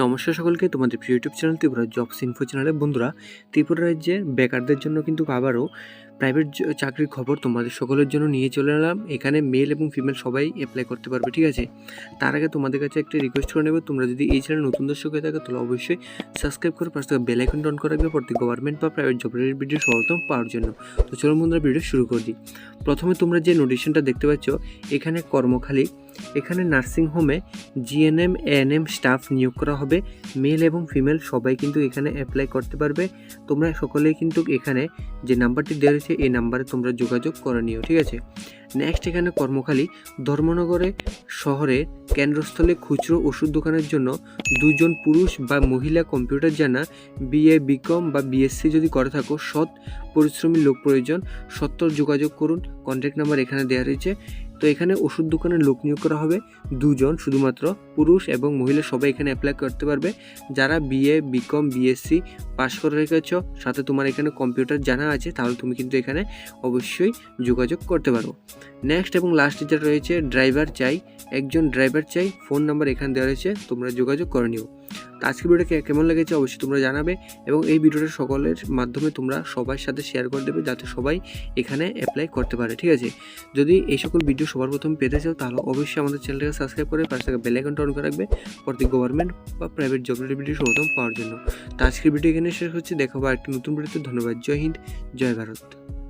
নমস্কার সকলকে, তোমাদের প্রিয় YouTube channel Tripura jobs info চ্যানেলে বন্ধুরা। ত্রিপুরা রাজ্যের বেকারদের জন্য কিন্তু আবারও প্রাইভেট চাকরির খবর তোমাদের সকলের জন্য নিয়ে চলে এলাম। এখানে মেল এবং ফিমেল সবাই অ্যাপ্লাই করতে পারবে, ঠিক আছে? তার আগে তোমাদের কাছে একটা রিকোয়েস্ট করে নেবে, তোমরা যদি এই চ্যানেল নতুন দর্শক হয়ে থাকো, তাহলে অবশ্যই সাবস্ক্রাইব করে পাশে বেল আইকন অন করে রাখবে প্রতি গভর্নমেন্ট বা প্রাইভেট জবের ভিডিও সর্বপ্রথম পাওয়ার জন্য। তো চলো বন্ধুরা ভিডিও শুরু করে দিই। প্রথমে তোমরা যে নোটিশনটা দেখতে পাচ্ছ, এখানে কর্মখালী এখানে নার্সিং হোমে জিএনএম, এএনএম স্টাফ নিয়োগ করা হবে। মেল এবং ফিমেল সবাই কিন্তু এখানে অ্যাপ্লাই করতে পারবে। তোমরা সকলেই কিন্তু এখানে যে নাম্বারটি দেওয়া রয়েছে, এই নাম্বারে তোমরা যোগাযোগ করে নিও, ঠিক আছে? নেক্সট এখানে কর্মখালী। ধর্মনগরে শহরে কেন্দ্রস্থলে খুচরো ওষুধ দোকানের জন্য দুজন পুরুষ বা মহিলা কম্পিউটার জানা, বিএ, বিকম বা বিএসসি যদি করে থাকো, সৎ, পরিশ্রমী, লোক প্রয়োজন, সত্তর যোগাযোগ করুন। কন্ট্যাক্ট নাম্বার এখানে দেওয়া রয়েছে। তো এখানে ওষুধ দোকানের লোক নিয়োগ করা হবে। দুজন শুধুমাত্র পুরুষ এবং মহিলা সবাই এখানে অ্যাপ্লাই করতে পারবে। যারা বিএ বিকম বিএসসি পাশ করে রেখেছ, সাথে তোমার এখানে কম্পিউটার জানা আছে, তাহলে তুমি কিন্তু এখানে অবশ্যই যোগাযোগ করতে পারো। নেক্সট এবং লাস্টে যেটা রয়েছে ড্রাইভার চাই। একজন ড্রাইভার চাই ফোন নাম্বার এখানে দেওয়া রয়েছে, তোমরা যোগাযোগ করে নিও। তো আজকের ভিডিওটা কেমন লেগেছে অবশ্যই তোমরা জানাবে এবং এই ভিডিওটা সকলের মাধ্যমে তোমরা সবার সাথে শেয়ার করে দেবে যাতে সবাই এখানে অ্যাপ্লাই করতে পারে, ঠিক আছে? যদি এই সকল ভিডিও সবার প্রথম পেতে চাও, তাহলে অবশ্যই আমাদের চ্যানেলটাকে সাবস্ক্রাইব করে পাশে থাকা বেল আইকনটা অন করে রাখবে প্রতি গভর্নমেন্ট বা প্রাইভেট জবের ভিডিও সর্বপ্রথম পাওয়ার জন্য। তো আজকের ভিডিও এখানে শেষ হচ্ছে দেখাবো একটি নতুন ভিডিওতে ধন্যবাদ, জয় হিন্দ, জয় ভারত।